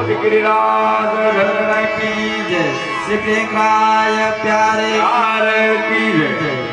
બોલ ગિરિરાજ ભગવાન કી જય શ્રી પ્રેમાય પ્યારે. યાર કી જય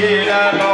Yeah,